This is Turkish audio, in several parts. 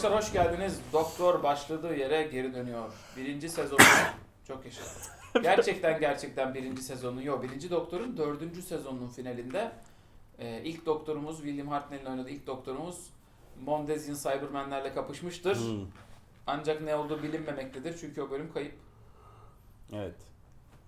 Arkadaşlar hoş geldiniz. Doktor başladığı yere geri dönüyor. Birinci sezonu çok yaşa. Gerçekten gerçekten birinci sezonu yok. Birinci Doktor'un dördüncü sezonunun finalinde e, ilk doktorumuz William Hartnell'in oynadığı ilk doktorumuz Mondesian Cybermenlerle kapışmıştır. Hmm, Ancak ne olduğu bilinmemektedir çünkü o bölüm kayıp. Evet.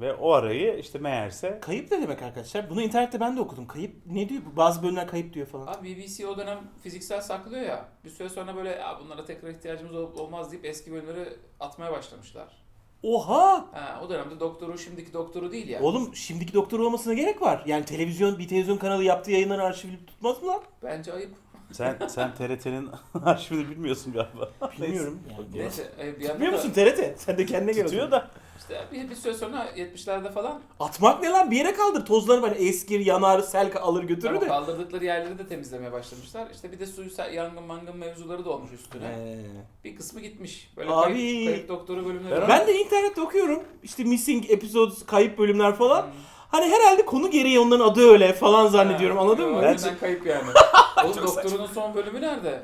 Ve o arayı işte meğerse Kayıp ne demek arkadaşlar? Bunu internette ben de okudum. Kayıp ne diyor? Bazı bölümler kayıp diyor falan. Abi BBC o dönem fiziksel saklıyor ya. Bir süre sonra böyle ya bunlara tekrar ihtiyacımız ol- olmaz deyip eski bölümleri atmaya başlamışlar. Oha! Ha, o dönemde doktoru şimdiki doktoru değil ya. Oğlum şimdiki doktor olmasına gerek var. Yani televizyon bir televizyon kanalı yaptığı yayınları arşivleyip tutmaz mı lan? Bence ayıp. sen sen TRT'nin arşivini bilmiyorsun galiba. Bilmiyorum. Yani. Neyse e, bir yandan Bilmiyor da musun TRT? Sen de kendine gel. o Tutuyor zaman. da. İşte bir, bir süre sonra 70'lerde falan Atmak ne lan? Bir yere kaldır. Tozları böyle eskir, yanar, sel alır götürür de. kaldırdıkları yerleri de temizlemeye başlamışlar. İşte bir de suyu yangın mangın mevzuları da olmuş üstüne. Ee, Bir kısmı gitmiş. Böyle Abi. kayıp, kayıp doktoru bölümleri var. ben de internette okuyorum. İşte missing episodes, kayıp bölümler falan. Hmm. Hani herhalde konu gereği onların adı öyle falan zannediyorum. Ha, Anladın mı? harbiden kayıp yani. Oğlum doktorunun son bölümü nerede?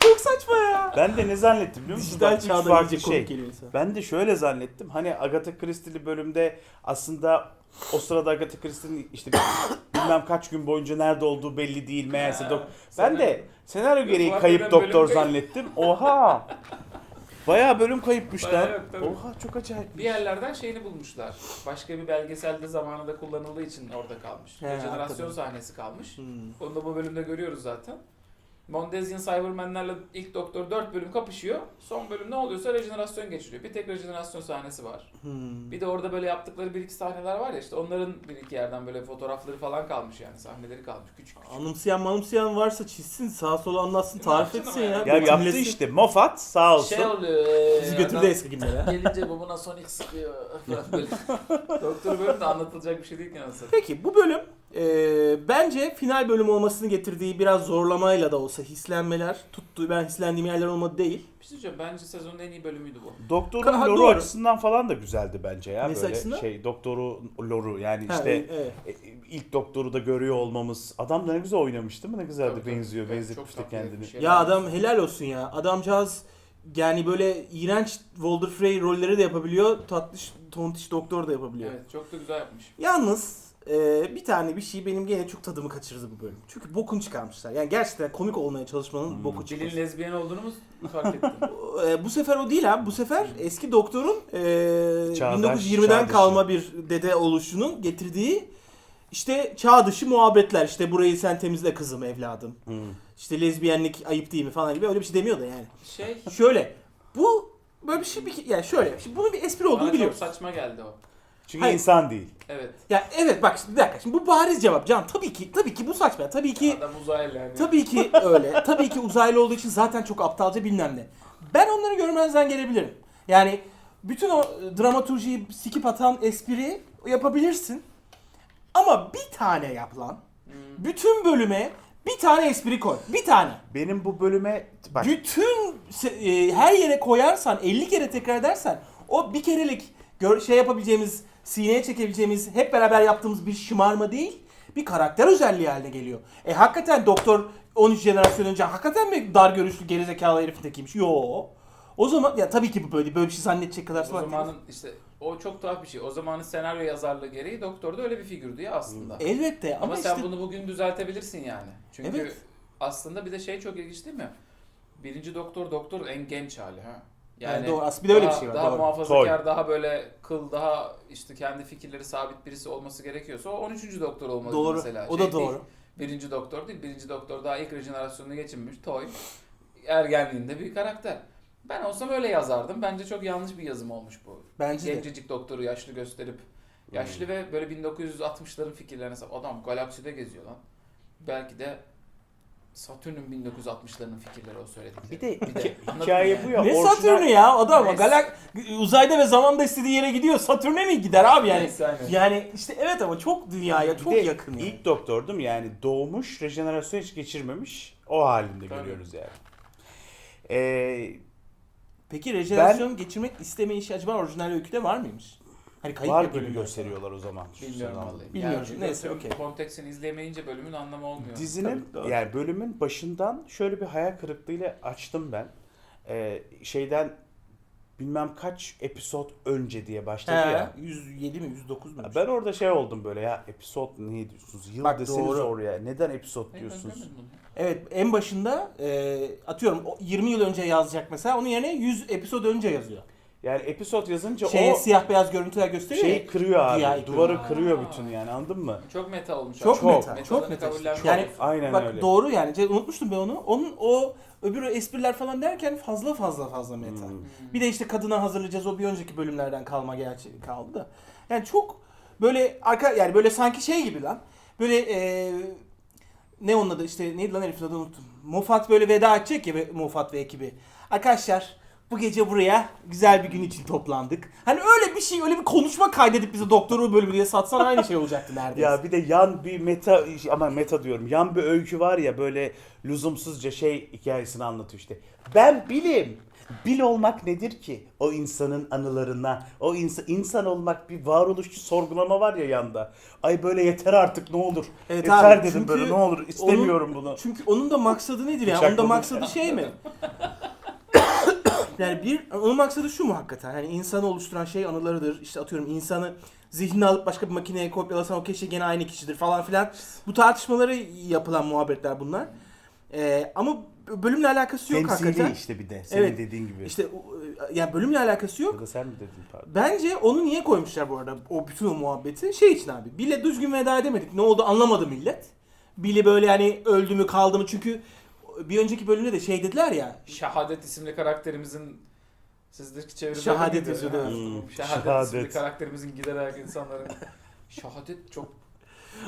Çok saçma ya. Ben de ne zannettim biliyor musun? Dijital Bak, üç çağda farklı iyice komik şey. geliyor insan. Ben de şöyle zannettim. Hani Agatha Christie'li bölümde aslında o sırada Agatha Christie'nin işte bilmem kaç gün boyunca nerede olduğu belli değil meğerse dok ben de senaryo gereği kayıp doktor bölüm kayıp. zannettim. Oha! Bayağı bölüm kayıpmış Bayağı lan. yok, tabii. Oha çok acayip. Bir yerlerden şeyini bulmuşlar. Başka bir belgeselde zamanında kullanıldığı için orada kalmış. He, Rejenerasyon hakikaten. sahnesi kalmış. Hmm. Onu da bu bölümde görüyoruz zaten. Mondesian Cybermenlerle ilk doktor 4 bölüm kapışıyor. Son bölüm ne oluyorsa rejenerasyon geçiriyor. Bir tek rejenerasyon sahnesi var. Hmm. Bir de orada böyle yaptıkları bir iki sahneler var ya işte onların bir iki yerden böyle fotoğrafları falan kalmış yani sahneleri kalmış küçük küçük. Anımsayan manımsayan varsa çizsin sağa sola anlatsın tarif etsin ya. ya. Ya yaptı Betimlesin. işte Moffat sağ olsun. Şey oluyor. Bizi e, götürdü adam eski günlere. Gelince babuna Sonic sıkıyor falan böyle. Doktor bölüm de anlatılacak bir şey değil ki nasıl. Peki bu bölüm e, bence final bölüm olmasını getirdiği biraz zorlamayla da olsa hislenmeler tuttu. Ben hislendiğim yerler olmadı değil. Bir şey söyleyeceğim bence sezonun en iyi bölümüydü bu. Doktorun Ha, loru doğru. açısından falan da güzeldi bence ya. Nesi Böyle açısından? şey doktoru loru yani Ha, işte evet. e, ilk doktoru da görüyor olmamız. Adam da ne güzel oynamış değil mi? Ne güzeldi Tabii, tabii. benziyor. Evet, benzetmiş çok de tatlı kendini. bir şey. Ya adam helal olsun ya. Adamcağız yani böyle iğrenç Walter Frey rolleri de yapabiliyor. Tatlış, tontiş doktor da yapabiliyor. Evet çok da güzel yapmış. Yalnız e, bir tane bir şey benim gene çok tadımı kaçırdı bu bölüm. Çünkü bokunu çıkarmışlar. Yani gerçekten komik olmaya çalışmanın Hmm. boku Dilin çıkmış. lezbiyen olduğunu mu fark ettin? E, bu sefer o değil abi. Bu sefer eski doktorun e, Çağdaş, 1920'den çağ dışı. kalma bir dede oluşunun getirdiği işte çağ dışı muhabbetler. İşte burayı sen temizle kızım evladım. Hmm. İşte lezbiyenlik ayıp değil mi falan gibi öyle bir şey demiyordu yani. Şey Şöyle bu böyle bir şey bir yani şöyle şimdi bunun bir espri bana olduğunu çok biliyoruz. saçma geldi o. Çünkü Hayır. insan değil. Evet. Ya evet bak şimdi bir dakika şimdi bu bariz cevap Can tabii ki tabii ki bu saçma. Tabii ki Adam uzaylı yani. tabii ki öyle. tabii ki uzaylı olduğu için zaten çok aptalca bilmem ne. Ben onları görmezden gelebilirim. Yani bütün o e, dramaturjiyi sikip atan espri yapabilirsin. Ama bir tane yap lan. Hmm. Bütün bölüme bir tane espri koy. Bir tane. Benim bu bölüme bak Bütün se- e, her yere koyarsan 50 kere tekrar edersen o bir kerelik gör, şey yapabileceğimiz sineye çekebileceğimiz hep beraber yaptığımız bir şımarma değil bir karakter özelliği haline geliyor. E hakikaten doktor 13 jenerasyon önce hakikaten mi dar görüşlü gerizekalı herifin tekiymiş? Yo. O zaman ya tabii ki bu böyle böyle bir şey zannedecek kadar O salak değil. zamanın işte o çok tuhaf bir şey. O zamanın senaryo yazarlığı gereği doktor da öyle bir figürdü ya aslında. Elbette Ama, ama, sen işte bunu bugün düzeltebilirsin yani. Çünkü Evet. aslında bir de şey çok ilginç değil mi? Birinci doktor doktor en genç hali ha. Yani doğru. Aslında bir de öyle bir şey var, Daha doğru. muhafazakar, daha böyle kıl, daha işte kendi fikirleri sabit birisi olması gerekiyorsa o 13. doktor olmalı doğru. mesela. O Şey da değil, doğru. Birinci doktor değil. Birinci doktor daha ilk rejenerasyonunu geçinmiş. Toy. Ergenliğinde bir karakter. Ben olsam öyle yazardım. Bence çok yanlış bir yazım olmuş bu. Bence de. Gencecik doktoru yaşlı gösterip yaşlı ve böyle 1960'ların fikirlerine sahip. Adam galakside geziyor lan. Belki de Satürn'ün 1960'larının fikirleri o söyledikleri. bir de hika- anladın hikaye bu ya. Ne orijinal- Satürn'ü ya adam Neyse. galak uzayda ve zamanda istediği yere gidiyor. Satürn'e mi gider abi yani? Neyse, aynen. Yani işte evet ama çok dünyaya Bir çok de yakın yani. İlk doktor değil mi? Yani doğmuş, rejenerasyon hiç geçirmemiş. O halinde Tabii. görüyoruz yani. Ee, Peki rejenerasyon geçirmek isteme işi acaba orijinal öyküde var mıymış? Hani kayıp Var gibi gösteriyorlar o zaman. Bilmiyorum vallahi. Bilmiyorum. Yani Neyse, okey. Kontekstini izlemeyince bölümün anlamı olmuyor. Dizinin Tabii, yani bölümün başından şöyle bir hayal kırıklığıyla açtım ben. Ee, şeyden bilmem kaç episod önce diye başladı ya. He, 107 mi 109 mu? Ben orada şey oldum böyle ya episod ne diyorsunuz? Yıl Bak deseniz doğru. oraya. Neden episod diyorsunuz? Evet en başında e, atıyorum o 20 yıl önce yazacak mesela onun yerine 100 episod önce yazıyor. Yani episod yazınca Şeye o siyah beyaz görüntüler gösteriyor şeyi ya. kırıyor abi. Dünyayı Duvarı kırıyor. kırıyor Aa. bütün yani anladın mı? Çok meta olmuş. Çok abi. meta, çok meta. kabullenmiş Yani-. Aynen Bak öyle. doğru yani Ce- unutmuştum ben onu. Onun o öbür espriler falan derken fazla fazla fazla meta. Hmm. Bir de işte kadına hazırlayacağız o bir önceki bölümlerden kalma gerçi kaldı da. Yani çok böyle arka yani böyle sanki şey gibi lan. Böyle e, ne onun adı işte neydi lan herifin adını unuttum. Moffat böyle veda edecek ya Moffat ve ekibi. Arkadaşlar bu gece buraya güzel bir gün için toplandık. Hani öyle bir şey öyle bir konuşma kaydedip bize doktoru bölümü diye satsan aynı şey olacaktı neredeyse. Ya bir de yan bir meta ama meta diyorum. Yan bir öykü var ya böyle lüzumsuzca şey hikayesini anlatıyor işte. Ben bilim. Bil olmak nedir ki? O insanın anılarına, o insan, insan olmak bir varoluşçu sorgulama var ya yanda. Ay böyle yeter artık ne olur. Evet yeter abi, dedim böyle ne olur istemiyorum bunu. Çünkü onun da maksadı nedir ya? Bıçak Onun da maksadı şey mi? yani bir onun maksadı şu mu hakikaten? Yani insanı oluşturan şey anılarıdır. İşte atıyorum insanı zihnine alıp başka bir makineye kopyalasan o kişi gene aynı kişidir falan filan. Bu tartışmaları yapılan muhabbetler bunlar. Ee, ama bölümle alakası yok Temsili hakikaten. işte bir de senin Evet. dediğin gibi. İşte o- yani bölümle alakası yok. Ya da sen mi dedin pardon? Bence onu niye koymuşlar bu arada o bütün o muhabbeti? Şey için abi. Bill'e düzgün veda edemedik. Ne oldu anlamadı millet. Bill'i böyle yani öldü mü kaldı mı çünkü bir önceki bölümde de şey dediler ya. Şahadet isimli karakterimizin sizdeki çeviride Şahadet miydi? yazıyordu, evet. Hmm, Şahadet, şahadet. isimli karakterimizin giderek insanların Şahadet çok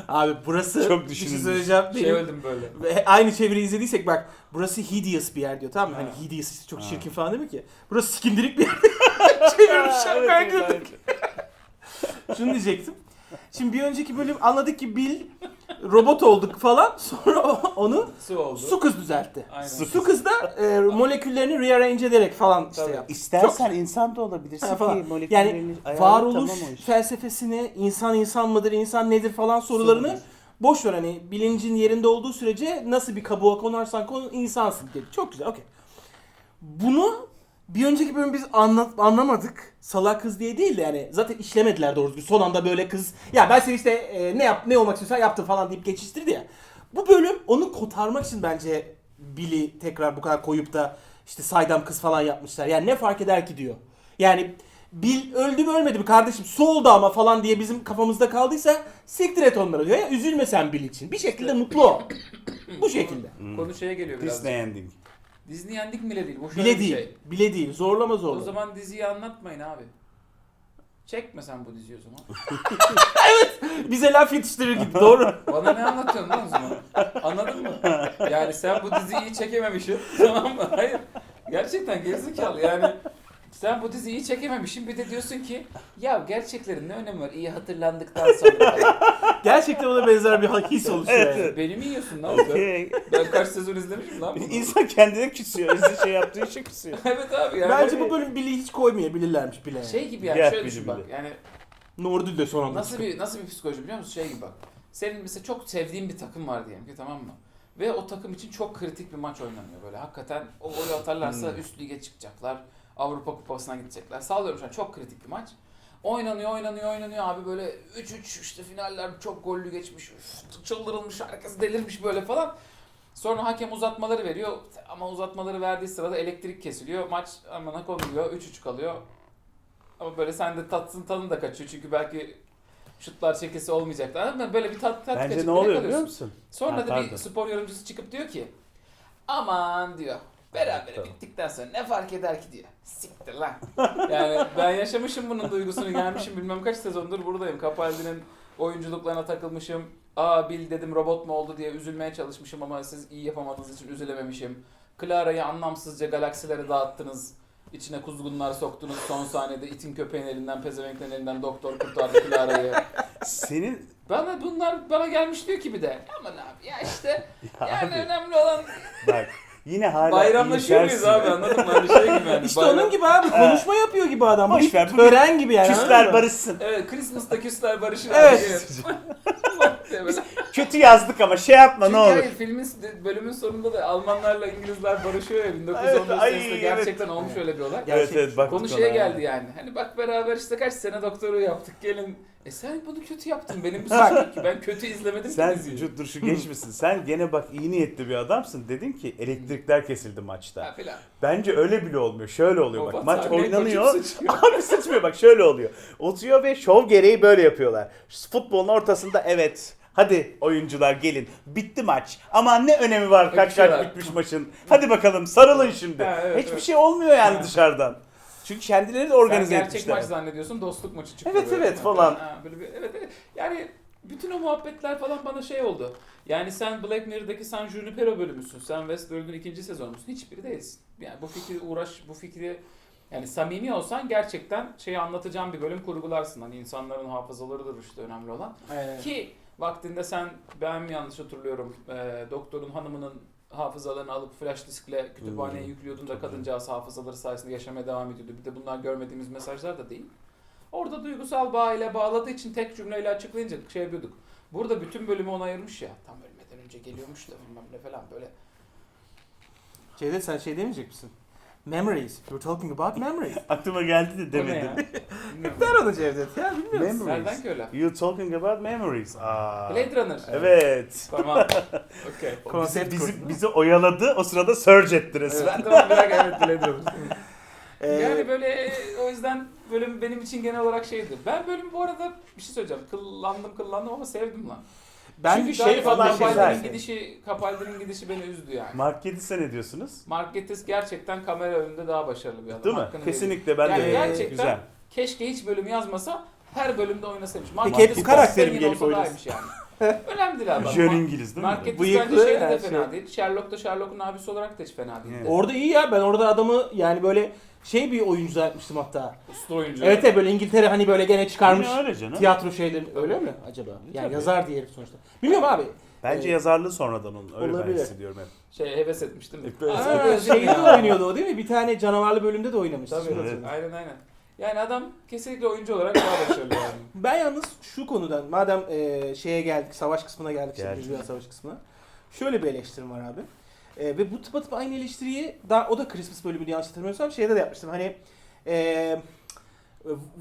Abi burası Çok bir şey düşünülmüş. söyleyeceğim. şey Benim- öldüm böyle. Ve aynı çeviriyi izlediysek bak burası hideous bir yer diyor tamam mı? Hani Ha. hideous çok Ha. çirkin falan değil mi ki? Burası sikindirik bir yer. Çevirmişler Evet, ben güldüm. Şunu diyecektim. Şimdi bir önceki bölüm anladık ki Bill robot olduk falan. Sonra onu Su oldu. su kız düzeltti. Aynen. Su- Su kız da e, moleküllerini rearrange ederek falan işte Tabii. yaptı. İstersen insan da olabilirsin Ha, falan. ki moleküllerini Yani ayarla, varoluş tamam o iş. felsefesini, insan insan mıdır, insan nedir falan sorularını Sorular. boş ver hani bilincin yerinde olduğu sürece nasıl bir kabuğa konarsan kon insansın dedi. Çok güzel, okey. Bunu bir önceki bölüm biz anla- anlamadık. Salak kız diye değil de yani zaten işlemediler doğru düzgün. Son anda böyle kız ya ben seni işte e, ne yap ne olmak istiyorsan yaptım falan deyip geçiştirdi ya. Bu bölüm onu kotarmak için bence Bill'i tekrar bu kadar koyup da işte saydam kız falan yapmışlar. Yani ne fark eder ki diyor. Yani Bill öldü mü ölmedi mi kardeşim su oldu ama falan diye bizim kafamızda kaldıysa siktir et onları diyor ya üzülme sen Bill için. Bir şekilde mutlu ol. Bu şekilde. Konu şeye geliyor biraz. Disney ending. Disney yendik bile değil. Şöyle Bile bir değil. şey. Bile değil. Zorlama O zorlama. zaman diziyi anlatmayın abi. Çekme sen bu diziyi o zaman. Bize laf yetiştirir gibi doğru. Bana ne anlatıyorsun lan o zaman? Anladın mı? Yani sen bu diziyi iyi çekememişsin. Tamam mı? Hayır. Gerçekten gerizekalı yani. Sen bu diziyi iyi çekememişsin. Bir de diyorsun ki ya gerçeklerin ne önemi var iyi hatırlandıktan sonra. Gerçekten ona benzer bir his oluşuyor. yani. Beni mi yiyorsun lan sen? Ben kaç sezon izlemişim lan bunu. İnsan kendine küsüyor. İzle şey yaptığı için küsüyor. evet abi yani. Bence bu bölüm Bill'i hiç koymayabilirlermiş bile. şey gibi yani Gel şöyle düşün bak. Yani Nordül de son anda Nasıl çıkıyor. bir nasıl bir psikoloji biliyor musun? Şey gibi bak. Senin mesela çok sevdiğin bir takım var diyelim ki tamam mı? Ve o takım için çok kritik bir maç oynanıyor böyle. Hakikaten o golü atarlarsa Hmm. üst lige çıkacaklar. Avrupa Kupası'na gidecekler. Sağlıyorum şu an çok kritik bir maç. Oynanıyor, oynanıyor, oynanıyor abi böyle 3-3 işte finaller çok gollü geçmiş. Üf, çıldırılmış, herkes delirmiş böyle falan. Sonra hakem uzatmaları veriyor ama uzatmaları verdiği sırada elektrik kesiliyor. Maç amına konuluyor, 3-3 kalıyor. Ama böyle sen de tatsın tadın da kaçıyor çünkü belki şutlar çekesi olmayacaklar. Anladın mı? Böyle bir tat, tat Bence ne oluyor biliyor musun? Sonra Ha, da bir pardon. spor yorumcusu çıkıp diyor ki aman diyor beraber Tamam. bittikten sonra ne fark eder ki diyor. Siktir lan. yani ben yaşamışım bunun duygusunu gelmişim bilmem kaç sezondur buradayım. Capaldi'nin oyunculuklarına takılmışım. Aa Bill dedim robot mu oldu diye üzülmeye çalışmışım ama siz iyi yapamadığınız için üzülememişim. Clara'yı anlamsızca galaksilere dağıttınız. İçine kuzgunlar soktunuz son saniyede itin köpeğin elinden pezevenklerin elinden doktor kurtardı Clara'yı. Senin Bana bunlar bana gelmiş diyor ki bir de. Aman abi ya işte Ya yani abi, önemli olan bak Yine hala Bayramlaşıyor muyuz abi anladın mı? Hani şey gibi yani. İşte bayram- onun gibi abi konuşma yapıyor gibi adam. Boş Bir ver, bugün tören gibi yani. anladın Küsler mı? barışsın. Evet Christmas'ta küsler barışır. Evet. Evet. Kötü yazdık ama şey yapma Çünkü ne olur. hayır filmin bölümün sonunda da Almanlarla İngilizler barışıyor ya 1915 Evet, ay, senesinde evet. gerçekten olmuş öyle bir olay. Evet evet baktık Konu şeye geldi yani. Hani bak beraber işte kaç sene doktoru yaptık gelin. E sen bunu kötü yaptın. Benim bu suçum ki. Ben kötü izlemedim Sen ki diziyi. dur şu geçmesin. Sen gene bak iyi niyetli bir adamsın. Dedin ki elektrikler kesildi Ha maçta. filan. Bence öyle bile olmuyor. Şöyle oluyor bak. Baba Maç oynanıyor. sıçıyor. Abi sıçmıyor bak şöyle oluyor. Oturuyor ve şov gereği böyle yapıyorlar. Futbolun ortasında evet. Hadi oyuncular gelin. Bitti maç. Ama ne önemi var kaç kaç Öpüşüyorlar. bitmiş maçın. Hadi bakalım sarılın şimdi. Ha, evet, Hiçbir evet. şey olmuyor yani Ha. dışarıdan. Çünkü kendileri de Sen organize gerçek etmişler. maç zannediyorsun dostluk maçı çıkıyor. Evet, böyle. evet falan. Ha, böyle bir, evet, evet. Yani bütün o muhabbetler falan bana şey oldu. Yani sen Black Mirror'daki San Junipero bölümüsün. Sen Westworld'un ikinci sezonu musun? Hiçbiri değilsin. Yani bu fikri uğraş, bu fikri yani samimi olsan gerçekten şeyi anlatacağın bir bölüm kurgularsın. Hani insanların hafızalarıdır işte önemli olan. Aynen. Ki vaktinde sen ben mi yanlış hatırlıyorum e, doktorun hanımının hafızalarını alıp flash diskle kütüphaneye Hmm. yüklüyordun da kadıncağız hafızaları sayesinde yaşamaya devam ediyordu. Bir de bunlar görmediğimiz mesajlar da değil. Orada duygusal bağ ile bağladığı için tek cümleyle açıklayınca şey yapıyorduk. Burada bütün bölümü ona ayırmış ya. Tam ölmeden önce geliyormuş da bilmem ne falan böyle. Cevdet sen şey demeyecek misin? Memories. You're talking about memories. Aklıma geldi de O demedim. Bilmiyorum. Der onu Cevdet ya bilmiyor musun? Memories. Nereden ki öyle? You talking about memories. Aa. Blade Runner. Evet. Tamam. Okey. Konsept bizi, bizi, bizi oyaladı. O sırada surge etti Evet, resmen. tamam bir dakika evet Blade Runner. Ee, Yani böyle e, o yüzden bölüm benim için genel olarak şeydi. Ben bölümü bu arada bir şey söyleyeceğim. Kıllandım kıllandım ama sevdim lan. Ben Çünkü şey falan Kapaldi'nin güzel. gidişi, Kapaldi'nin gidişi beni üzdü yani. Mark Gedis'e ne diyorsunuz? Mark Gatiss gerçekten kamera önünde daha başarılı bir adam. Değil mi? Hakkını. Kesinlikle ben Yani de gerçekten güzel. Keşke hiç bölüm yazmasa her bölümde oynasaymış. Mark Peki hep bu karakteri mi zengin gelip iyiymiş yani. Önemli değil abi. Jön İngiliz değil mi? Mark Bıyıklı, bence şeyde de fena şey. değil. Sherlock da Sherlock'un abisi olarak da hiç fena değil. Evet. Orada iyi ya ben orada adamı yani böyle şey bir oyuncu zannetmiştim hatta. Usta oyuncu. Evet evet böyle İngiltere hani böyle gene çıkarmış Yine öyle canım. tiyatro şeyleri öyle mi acaba? Yani Tabii. yazar diye herif sonuçta. Bilmiyorum abi. Bence Ee, yazarlığı sonradan onun. Öyle olabilir. ben hissediyorum hep. Şey heves etmiştim. Aa, Evet. şeyde de oynuyordu o değil mi? Bir tane canavarlı bölümde de oynamış. Tabii. Evet. Aynen aynen. Yani adam kesinlikle oyuncu olarak daha başarılı yani. Ben yalnız şu konudan madem e, şeye geldik savaş kısmına geldik şimdi Geldik. Dünya Savaşı kısmına. Şöyle bir eleştirim var abi. E, ve bu tıpatıp aynı eleştiriyi daha o da Christmas bölümünü yanlış hatırlamıyorsam şeyde de yapmıştım. Hani e,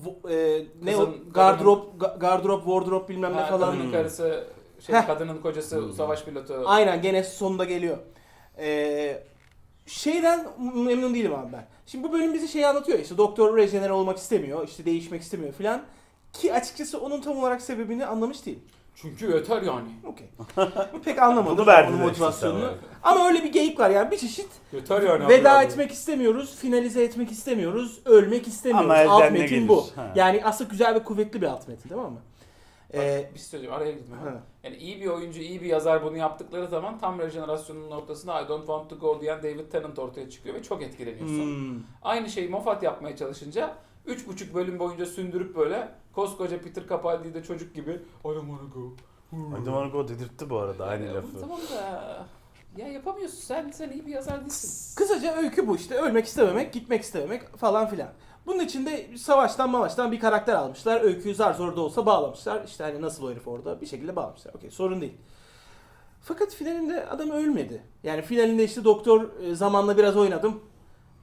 vo- e, ne o Kızın- gardırop ga- gardırop wardrop bilmem ne falan. Kadının karısı, şey, Heh. kadının kocası Hmm. savaş pilotu. Aynen gene sonunda geliyor. Ee, şeyden memnun değilim abi ben. Şimdi bu bölüm bizi şey anlatıyor işte doktor rejenere olmak istemiyor, işte değişmek istemiyor filan. Ki açıkçası onun tam olarak sebebini anlamış değilim. Çünkü yeter yani. Okey. Pek anlamadım Bunu ben verdiler onun işte motivasyonunu. sana. Ama öyle bir geyik var yani bir çeşit Yeter yani. veda abi. etmek istemiyoruz, finalize etmek istemiyoruz, ölmek istemiyoruz. Ama elden alt ne metin gelir? bu. Ha. Yani aslında güzel ve kuvvetli bir alt metin tamam mı? Bak, Ee, bir şey söyleyeceğim araya gitme. ha. Yani iyi bir oyuncu, iyi bir yazar bunu yaptıkları zaman tam rejenerasyonun ortasında I don't want to go diyen David Tennant ortaya çıkıyor ve çok etkileniyorsun. Hmm. Aynı şeyi Moffat yapmaya çalışınca 3,5 bölüm boyunca sündürüp böyle koskoca Peter Capaldi'yi de çocuk gibi I don't wanna go. I don't wanna go dedirtti bu arada aynı Yani, lafı. Tamam da ya yapamıyorsun sen sen iyi bir yazar değilsin. Kısaca öykü bu işte. Ölmek istememek, gitmek istememek falan filan. Bunun içinde savaştan mavaştan bir karakter almışlar. Öyküyü zar zor da olsa bağlamışlar. İşte hani nasıl o herif orada bir şekilde bağlamışlar. Okey sorun değil. Fakat finalinde adam ölmedi. Yani finalinde işte doktor e, zamanla biraz oynadım.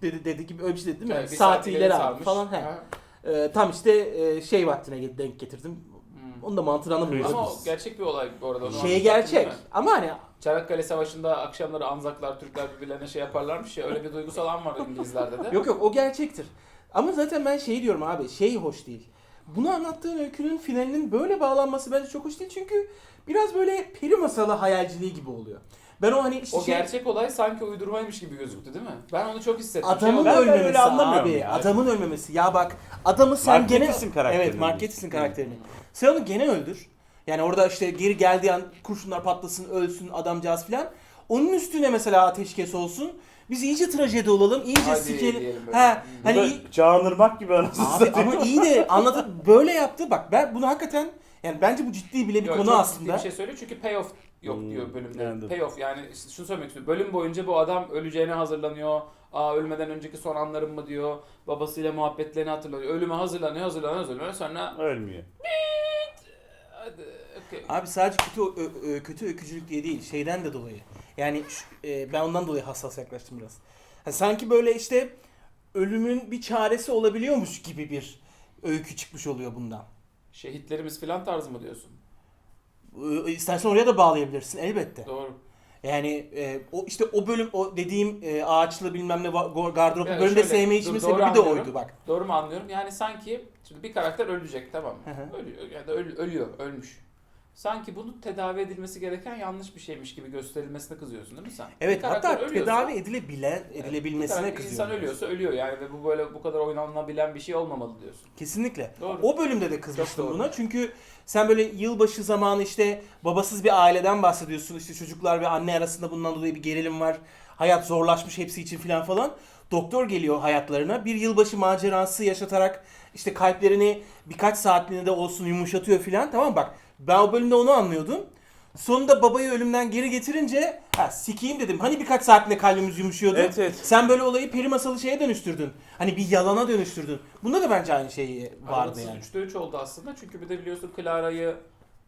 Dedi dedi gibi öyle bir şey dedi değil mi? Yani bir Saati saat ileri aldım sarmış. falan. He. Ha. E, tam işte e, şey vaktine denk getirdim. Hmm. Onu da mantığını anlamıyorum. Ama o gerçek bir olay bu arada. onu Şey anlatacaktım gerçek. Ama hani Çanakkale Savaşı'nda akşamları Anzaklar, Türkler birbirlerine şey yaparlarmış ya öyle bir duygusal an var İngilizlerde de. Yok yok o gerçektir. Ama zaten ben şey diyorum abi şey hoş değil. Bunu anlattığın öykünün finalinin böyle bağlanması bence çok hoş değil. Çünkü biraz böyle peri masalı hayalciliği gibi oluyor. Ben o hani işte O şey, gerçek olay sanki uydurmaymış gibi gözüktü değil mi? Ben onu çok hissettim. adamın Şey Ben olarak- böyle ölmemesi anlamıyorum abi. ya. Adamın ölmemesi. Ya bak adamı sen Mark gene... Gatiss'in karakterini Evet Mark diyorsun. Gatiss'in karakterini. Sen onu gene öldür. Yani orada işte geri geldiği an kurşunlar patlasın, ölsün adamcağız filan. Onun üstüne mesela ateşkes olsun. Biz iyice trajedi olalım, iyice Hadi sikelim. diyelim böyle. Hmm. hani Hani Çağınırmak gibi anasını Abi satayım. ama iyi de anlatıp böyle yaptı. Bak ben bunu hakikaten Yani bence bu ciddi bile bir Yok, konu çok ciddi aslında. bir şey söylüyor çünkü payoff yok Hmm, diyor bölümde. anladım. Payoff yani işte şunu söylemek istiyorum. Bölüm boyunca bu adam öleceğine hazırlanıyor. Aa ölmeden önceki son anlarım mı diyor. Babasıyla muhabbetlerini hatırlıyor. Ölüme hazırlanıyor, hazırlanıyor, hazırlanıyor. Sonra Ölmüyor. hadi okey. Abi sadece kötü ö- ö- kötü öykücülük diye değil, şeyden de dolayı. Yani şu- e, ben ondan dolayı hassas yaklaştım biraz. Ha, sanki böyle işte ölümün bir çaresi olabiliyormuş gibi bir öykü çıkmış oluyor bundan. Şehitlerimiz filan tarzı mı diyorsun? Ee, İstersen oraya da bağlayabilirsin elbette. Doğru. Yani e, o işte o bölüm o dediğim e, ağaçlı bilmem ne gardıroplu Yani bölümde sevme içimin sebebi de oydu bak. Doğru mu anlıyorum? Yani sanki şimdi bir karakter ölecek tamam mı? Ölüyor ya da öl- ölüyor, ölmüş. Sanki bunu tedavi edilmesi gereken yanlış bir şeymiş gibi gösterilmesine kızıyorsun değil mi sen? Evet Bir hatta ölüyorsa- tedavi edilebilen Evet, edilebilmesine karakter- kızıyorum. İnsan ölüyorsa ölüyor yani ve bu böyle bu kadar oynanabilen bir şey olmamalı diyorsun. Kesinlikle. Doğru. O bölümde de kızmıştım buna. Çünkü sen böyle yılbaşı zamanı işte babasız bir aileden bahsediyorsun. İşte çocuklar ve anne arasında bundan dolayı bir gerilim var. Hayat zorlaşmış hepsi için filan falan. Doktor geliyor hayatlarına. Bir yılbaşı macerası yaşatarak işte kalplerini birkaç saatliğine de olsun yumuşatıyor filan. Tamam bak. Ben o bölümde onu anlıyordum. Sonunda babayı ölümden geri getirince ha sikeyim dedim. Hani birkaç saatliğine kalbimiz yumuşuyordu. Evet, evet. Sen böyle olayı peri masalı şeye dönüştürdün. Hani bir yalana dönüştürdün. Bunda da bence aynı şey vardı yani. 3'te 3 oldu aslında çünkü bir de biliyorsun Clara'yı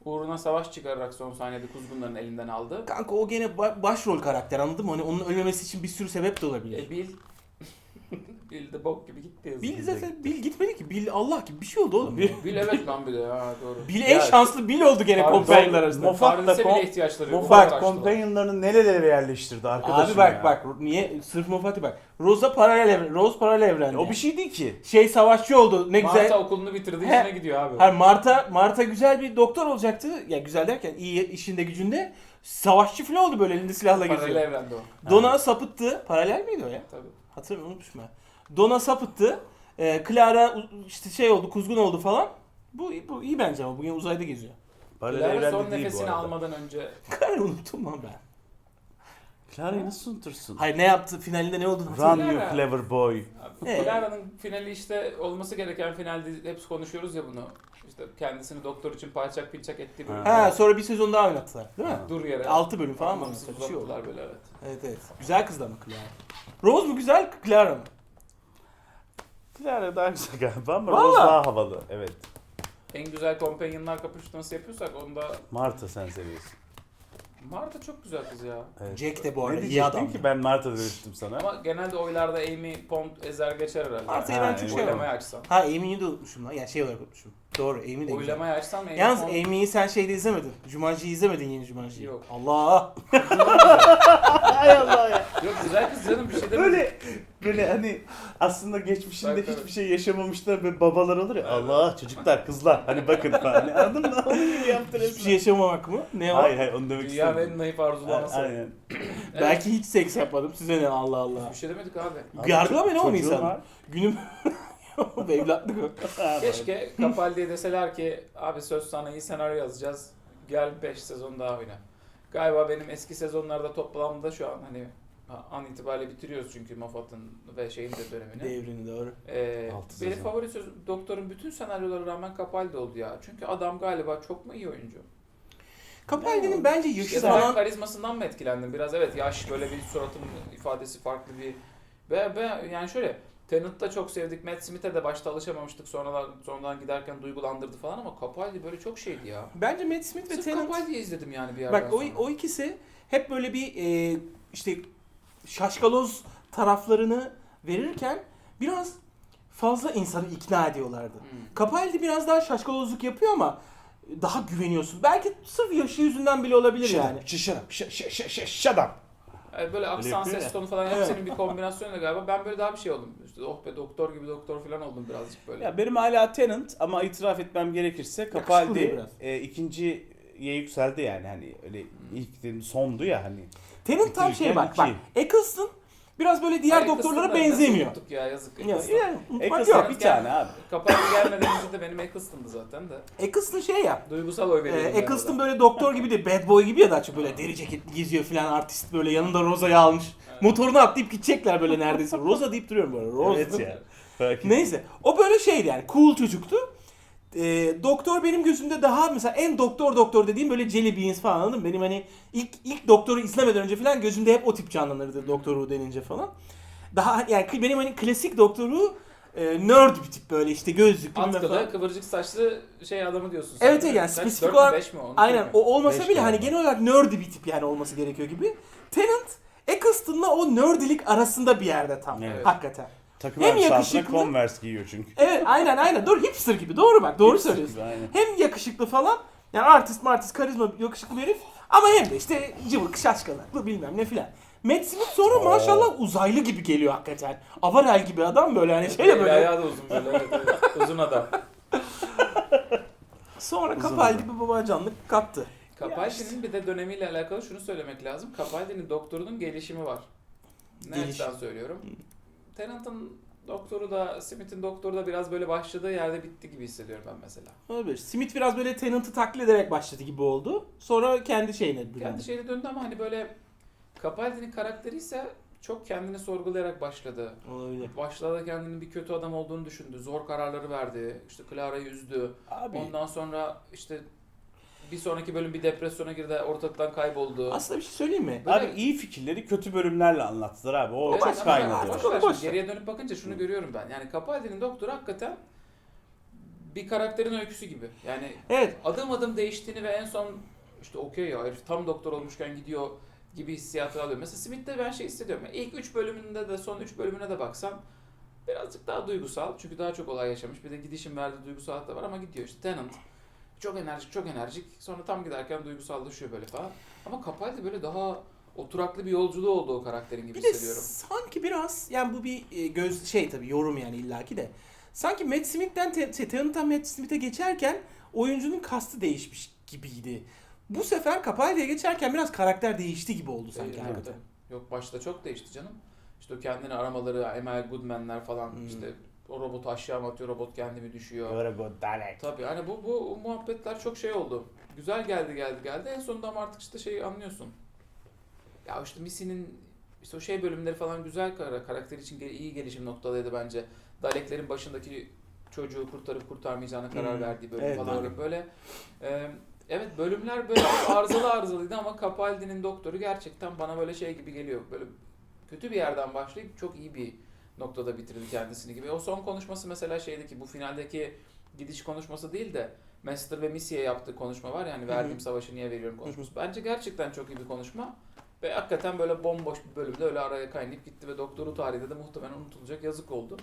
uğruna savaş çıkararak son saniyede kuzgunların elinden aldı. Kanka o gene ba- başrol karakter anladın mı? Hani onun ölmemesi için bir sürü sebep de olabilir. E Bill Bill de bok gibi gitti. yazık. Bill zaten Bill gitmedi ki. Bill Allah gibi bir şey oldu oğlum. Bill- Bill evet lan bir de ha doğru. Bill Ya- en şanslı Bill oldu gene Pardon, Companion'lar arasında. Moffat da Paris'e bile kom- ihtiyaçları yok. Moffat Uğraştılar. Companion'larını nerelere yerleştirdi arkadaşım Abi bak ya. bak niye sırf Moffat'ı bak. Rosa paralel evren, Rose paralel evrende. O bir şey değil ki. şey savaşçı oldu. Ne güzel. Marta okulunu bitirdi He. işine gidiyor abi. Hayır Marta Marta güzel bir doktor olacaktı. Ya güzel derken iyi işinde gücünde. Savaşçı falan oldu böyle elinde silahla Paralel geziyor. evrende o. Donna sapıttı. Paralel miydi o ya? Tabii. Hatırlamıyorum unutmuşum ben. Donna sapıttı. Ee, Clara işte şey oldu, kuzgun oldu falan. Bu, bu iyi bence ama bugün uzayda geziyor. Paralel Clara son değil bu nefesini arada. almadan önce Clara'yı unuttum lan ben. Clara'yı nasıl unutursun? Hayır ne yaptı finalinde ne olduğunu Run hatırlamıyorum. you Clara. clever boy. Ee? Clara'nın finali işte olması gereken finalde hep konuşuyoruz ya bunu. İşte kendisini doktor için parçak pinçak ettiği bölüm. Ha sonra bir sezon daha oynattılar değil mi? Ha. Dur yere. 6 bölüm falan mı? Anlamsız Bir şey oldu. uzattılar böyle evet. Evet evet. Güzel kızdı ama Clara. Rose mu güzel, Clara mı? Clara daha güzel galiba ama Valla. Rose daha havalı. Evet. En güzel companionlar kapışması nasıl yapıyorsak onda Marta sen seviyorsun. Marta çok güzel kız ya. Evet. Jack de bu arada iyi adam. ki ben Marta demiştim sana. Ama genelde oylarda Amy Pond ezer geçer herhalde. Marta'yı Ha, ben çok evet. seviyorum. Oylamayı açsan. Ha Amy'yi de unutmuşum lan. Yani şey olarak unutmuşum. Doğru Amy de güzel. Oylamayı açsam Amy Yalnız Pond... Amy'yi sen şeyde izlemedin. Jumanji'yi izlemedin yeni Jumanji'yi. Yok. Allah. Hay Allah ya. Yok güzel kız canım bir şey demedim. Böyle böyle hani aslında geçmişinde Bak, hiçbir evet. şey yaşamamışlar ve babalar olur ya. Allah çocuklar kızlar hani bakın falan. Anladın mı? Onun gibi yaptı Hiçbir şey yaşamamak mı? Ne o? Hayır hayır onu demek Dünyanın istemedim. en naif arzulaması. Aynen. Evet. Belki hiç seks yapmadım. Size ne Allah Allah. Bir şey demedik abi. Yargıla beni oğlum insan. var. Günüm... Evlatlık o. Keşke Capaldi'ye deseler ki abi söz sana iyi senaryo yazacağız. Gel 5 sezon daha oyna. Galiba benim eski sezonlarda toplamda şu an hani an itibariyle bitiriyoruz çünkü Moffat'ın ve şeyin de dönemini. Devrini doğru. Ee, Altı benim sezon. favori söz doktorun bütün senaryolara rağmen Capaldi oldu ya. Çünkü adam galiba çok mu iyi oyuncu? Capaldi'nin bence yaşı Ya da ben falan... karizmasından mı etkilendim? Biraz evet yaş böyle bir suratın ifadesi farklı bir ve, ve yani şöyle Tenant'ta çok sevdik. Matt Smith'e de başta alışamamıştık. Sonradan sonradan giderken duygulandırdı falan ama Capaldi böyle çok şeydi ya. Bence Matt Smith ve Sırf Tennant... Capaldi'yi izledim yani bir yerden Bak o, sonra. o ikisi hep böyle bir e, işte şaşkaloz taraflarını verirken biraz fazla insanı ikna ediyorlardı. Hmm. Capaldi biraz daha şaşkalozluk yapıyor ama daha güveniyorsun. Belki sırf yaşı yüzünden bile olabilir yani. Shut up, shut, shut, shut up. Yani böyle aksan ses ya. tonu falan hepsinin bir kombinasyonuyla galiba ben böyle daha bir şey oldum. İşte oh be doktor gibi doktor falan oldum birazcık böyle. Ya benim hala Tenant ama itiraf etmem gerekirse Capaldi e, ikinciye yükseldi yani hani öyle ilk değil, sondu ya hani. Tennant tam şey bak bak. iki. Eccleston biraz böyle diğer Ay, doktorlara nasıl benzemiyor. unuttuk ya yazık. Ya, Eccleston. yani, unutmak Eccleston bir tane abi. Capaldi gelmeden önce de benim Eccleston'dı zaten de. Eccleston şey ya. Duygusal oy veriyorum. ben Eccleston böyle doktor gibi de bad boy gibi ya daha çok böyle deri ceketli geziyor filan artist böyle yanında Rosa'yı almış. Evet. Motorunu atlayıp gidecekler böyle neredeyse. Rosa deyip duruyorum böyle. Rose. Evet ya. Neyse. O böyle şeydi yani. Cool çocuktu. E, doktor benim gözümde daha mesela en doktor doktor dediğim böyle Jelly Beans falan anladın mı? Benim hani ilk ilk doktoru izlemeden önce falan gözümde hep o tip canlanırdı doktoru denince falan. Daha yani benim hani klasik doktoru e, nerd bir tip böyle işte gözlük bilmem Atkılı, falan. kıvırcık saçlı şey adamı diyorsun sen. Evet mi? yani Kaç, spesifik olarak beş mi? Onu aynen bilmiyorum. o olmasa Beş bile hani genel olarak nerdy bir tip yani olması gerekiyor gibi. Tennant Eccleston'la o nerdilik arasında bir yerde tam Evet. hakikaten. Takım Hem yakışıklı- Converse giyiyor çünkü. Evet aynen aynen doğru hipster gibi doğru bak doğru Hipster söylüyorsun. gibi, aynen. Hem yakışıklı falan yani artist martist karizma yakışıklı bir herif ama hem de işte cıvık şaşkalaklı bilmem ne filan. Matt Smith sonra Oo. maşallah uzaylı gibi geliyor hakikaten. Avarel gibi adam böyle hani şey Eli böyle. ayağı da uzun böyle. evet, evet. Uzun adam. Sonra Uzun Kapaldi bir babacanlık kaptı. Capaldi'nin bir de dönemiyle alakalı şunu söylemek lazım. Capaldi'nin doktorunun gelişimi var. Ne Geliş. söylüyorum? Tennant'ın doktoru da, Smith'in doktoru da biraz böyle başladığı yerde bitti gibi hissediyorum ben mesela. Olabilir. Smith biraz böyle Tennant'ı taklit ederek başladı gibi oldu. Sonra kendi şeyine büründü. Kendi şeyine döndü ama hani böyle Capaldi'nin karakteri ise çok kendini sorgulayarak başladı. Olabilir. Başlarda kendinin bir kötü adam olduğunu düşündü. Zor kararları verdi. İşte Clara'yı üzdü. Abi Ondan sonra işte bir sonraki bölüm bir depresyona girdi. Ortalıktan kayboldu. Aslında bir şey söyleyeyim mi? Böyle- Abi iyi fikirleri kötü bölümlerle anlattılar abi. O Evet, çok ama kaynadı. boş ver. Geriye dönüp bakınca şunu görüyorum ben. Yani Capaldi'nin doktoru hakikaten bir karakterin öyküsü gibi. Yani Evet. adım adım değiştiğini ve en son işte okey ya herif tam doktor olmuşken gidiyor gibi hissiyatı alıyorum. Mesela Smith'te ben şey hissediyorum. Yani İlk 3 bölümünde de son 3 bölümüne de baksam birazcık daha duygusal. Çünkü daha çok olay yaşamış. Bir de gidişin verdiği duygusallık da var ama gidiyor işte Tennant. Çok enerjik, çok enerjik. Sonra tam giderken duygusallaşıyor böyle falan. Ama Capaldi böyle daha oturaklı bir yolculuğu oldu o karakterin gibi Bir de hissediyorum. sanki biraz yani bu bir e, göz şey tabii yorum yani illaki de. Sanki Matt Smith'ten Te- Te- Tennant'tan Matt Smith'e geçerken oyuncunun kastı değişmiş gibiydi. Bu sefer Capaldi'ye geçerken biraz karakter değişti gibi oldu sanki Ee, hakikaten. Yok başta çok değişti canım. İşte o kendini aramaları, Emel Goodman'ler falan Hmm. işte o robotu aşağı mı atıyor, robot kendimi düşüyor. Bu Dalek. Tabii hani bu bu muhabbetler çok şey oldu. Güzel geldi geldi geldi. En sonunda ama artık işte şeyi anlıyorsun. Ya işte Missy'nin işte o şey bölümleri falan güzel kara- karakter için iyi gelişim noktalıydı bence. Daleklerin başındaki çocuğu kurtarıp kurtarmayacağına karar Hmm. verdiği bölüm Evet, falan doğru. böyle. Ee, evet bölümler böyle arızalı arızalıydı ama Capaldi'nin doktoru gerçekten bana böyle şey gibi geliyor. Böyle kötü bir yerden başlayıp çok iyi bir noktada bitirdi kendisini gibi. O son konuşması mesela şeydeki bu finaldeki gidiş konuşması değil de Master ve Missy'ye yaptığı konuşma var yani verdiğim savaşı niye veriyorum konuşması. Bence gerçekten çok iyi bir konuşma. Ve hakikaten böyle bomboş bir bölümde öyle araya kaynayıp gitti ve doktoru tarihte de muhtemelen unutulacak yazık oldu.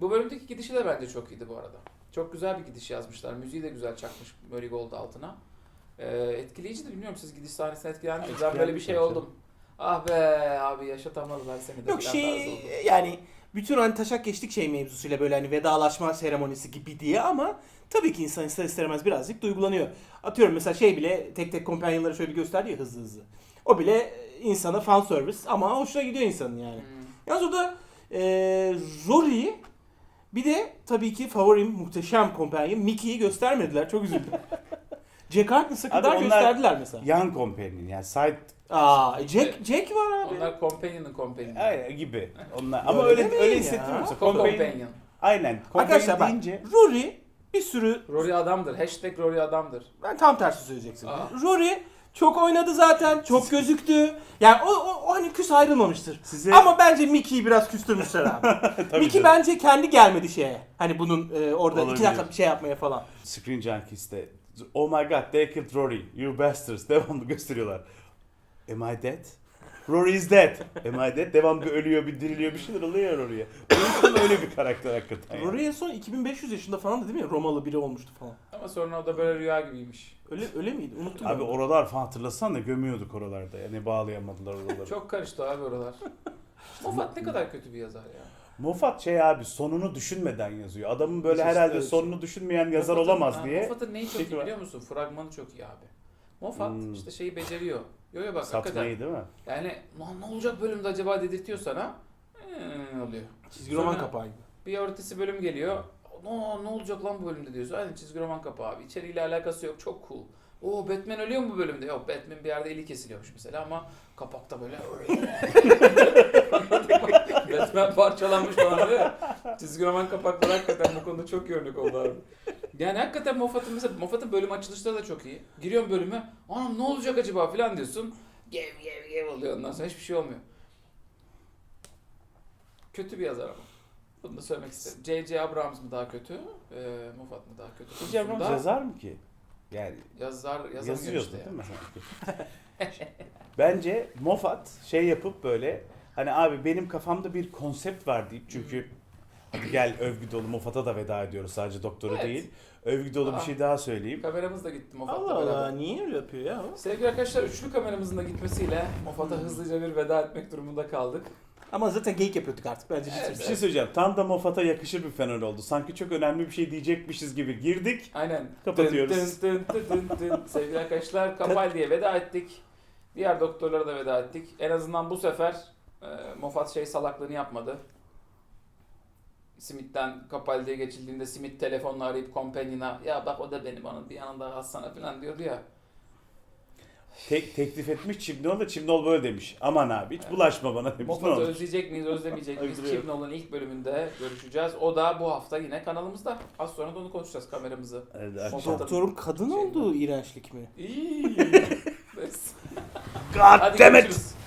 Bu bölümdeki gidişi de bence çok iyiydi bu arada. Çok güzel bir gidiş yazmışlar. Müziği de güzel çakmış Marigold altına. Ee, etkileyici de bilmiyorum siz gidiş sahnesine etkilendi mi? Ben böyle bir şey oldum. Ah be abi yaşatamadılar seni de. Yok şey yani bütün hani taşak geçtik şey mevzusuyla böyle hani vedalaşma seremonisi gibi diye ama tabii ki insan ister istemez birazcık duygulanıyor. Atıyorum mesela şey bile tek tek kompanyaları şöyle gösterdi ya hızlı hızlı. O bile insana fan service ama hoşuna gidiyor insanın yani. Hmm. Yalnız orada e, Rory'i bir de tabii ki favorim muhteşem kompanya Mickey'yi göstermediler. Çok üzüldüm. Jack Harkness'a kadar onlar- gösterdiler mesela. Yan companion yani side Aa, Jack, Jack var abi. Onlar Companion'ın Companion'ı. Aynen gibi. Onlar ama Öyle öyle demeyin öyle ya. hissettirmiyor musun? Companion. Companion. Aynen. Arkadaşlar Companion bak deyince Rory bir sürü Rory adamdır. Hashtag Rory adamdır. Ben tam tersi söyleyeceksin. Aa. Rory çok oynadı zaten, çok gözüktü. Yani o, o, o hani küs ayrılmamıştır. size Ama bence Mickey'yi biraz küstürmüşler abi. Tabii Mickey canım. bence kendi gelmedi şeye. Hani bunun e, orada iki Olabilir. dakika bir şey yapmaya falan. Screen Junkies'te Oh my god they killed Rory. You bastards. Devamlı gösteriyorlar. Am I dead? Rory is dead. Am I dead? Devamlı bir ölüyor, bir diriliyor, bir şeyler oluyor Rory'ye. Oyun öyle bir karakter hakikaten. yani. Rory en son 2500 yaşında falan değil mi? Romalı biri olmuştu falan. Ama sonra o da böyle rüya gibiymiş. Öyle öyle miydi? Unuttum Abi ben. oralar falan hatırlasan da gömüyorduk oralarda. Yani bağlayamadılar oraları. Çok karıştı abi oralar. Moffat ne kadar kötü bir yazar ya. Moffat şey abi sonunu düşünmeden yazıyor. Adamın böyle İşte herhalde sonunu düşünmeyen yazar Moffat'ın- olamaz ha, diye Moffat'ın neyi çok iyi biliyor musun? Fragmanı çok iyi abi. Moffat Hmm. işte şeyi beceriyor. Yo yo bak hakikaten. satmayı değil mi? Yani "Lan ne olacak bölümde acaba dedirtiyor sana. Ee, oluyor. Çizgi roman Sonra- kapağı gibi. Bir öğretisi bölüm geliyor. Ne, ne olacak lan bu bölümde diyorsun. Aynen çizgi roman kapağı abi. İçeriğiyle alakası yok. Çok cool. Oo Batman ölüyor mu bu bölümde? Yok Batman bir yerde eli kesiliyormuş mesela ama kapakta böyle Batman parçalanmış falan diyor ya. Çizgi roman kapakları hakikaten bu konuda çok iyi örnek oldu abi. Yani hakikaten Moffat'ın mesela Moffat'ın bölüm açılışları da çok iyi. Giriyorsun bölüme, anam ne olacak acaba falan diyorsun. Gev gev gev oluyor ondan sonra hiçbir şey olmuyor. Kötü bir yazar ama. Bunu da söylemek isterim. J.J. Abrams mı daha kötü, e, Moffat mı daha kötü? J.J. Abrams konusunda yazar mı ki? Yani Yazar, yazamıyor yazıyordu işte ya. değil mi? Bence Moffat şey yapıp böyle hani abi benim kafamda bir konsept var deyip çünkü hadi gel övgü dolu Moffat'a da veda ediyoruz sadece doktora Evet. değil. Övgü dolu bir Aa. şey daha söyleyeyim. Kameramız da gitti Moffat'la Allah Allah beraber. niye öyle yapıyor ya? o? Sevgili arkadaşlar üçlü kameramızın da gitmesiyle Moffat'a hızlıca bir veda etmek durumunda kaldık. Ama zaten geyik yapıyorduk artık bence Evet, bitirmiş. Bir şey söyleyeceğim. Tam da Moffat'a yakışır bir fenomen oldu. Sanki çok önemli bir şey diyecekmişiz gibi girdik. Aynen. Kapatıyoruz. Dın dın dın dın dın. Sevgili arkadaşlar Kapaldi'ye veda ettik. Diğer doktorlara da veda ettik. En azından bu sefer e, Moffat şey salaklığını yapmadı. Smith'ten Capaldi'ye geçildiğinde Smith telefonla arayıp Companion'a ya bak o da benim onun bir yanında alsana falan diyordu ya. Tek teklif etmiş Çimnol da Çimnol böyle demiş. Aman abi hiç bulaşma bana demiş. Moffat'ı özleyecek miyiz, özlemeyecek miyiz? Chibnall'ın ilk bölümünde görüşeceğiz. O da bu hafta yine kanalımızda. Az sonra da onu konuşacağız kameramızı. Evet. Doktorun kadın Şey- olduğu iğrençlik mi? İyi. God Hadi damn it! görüşürüz.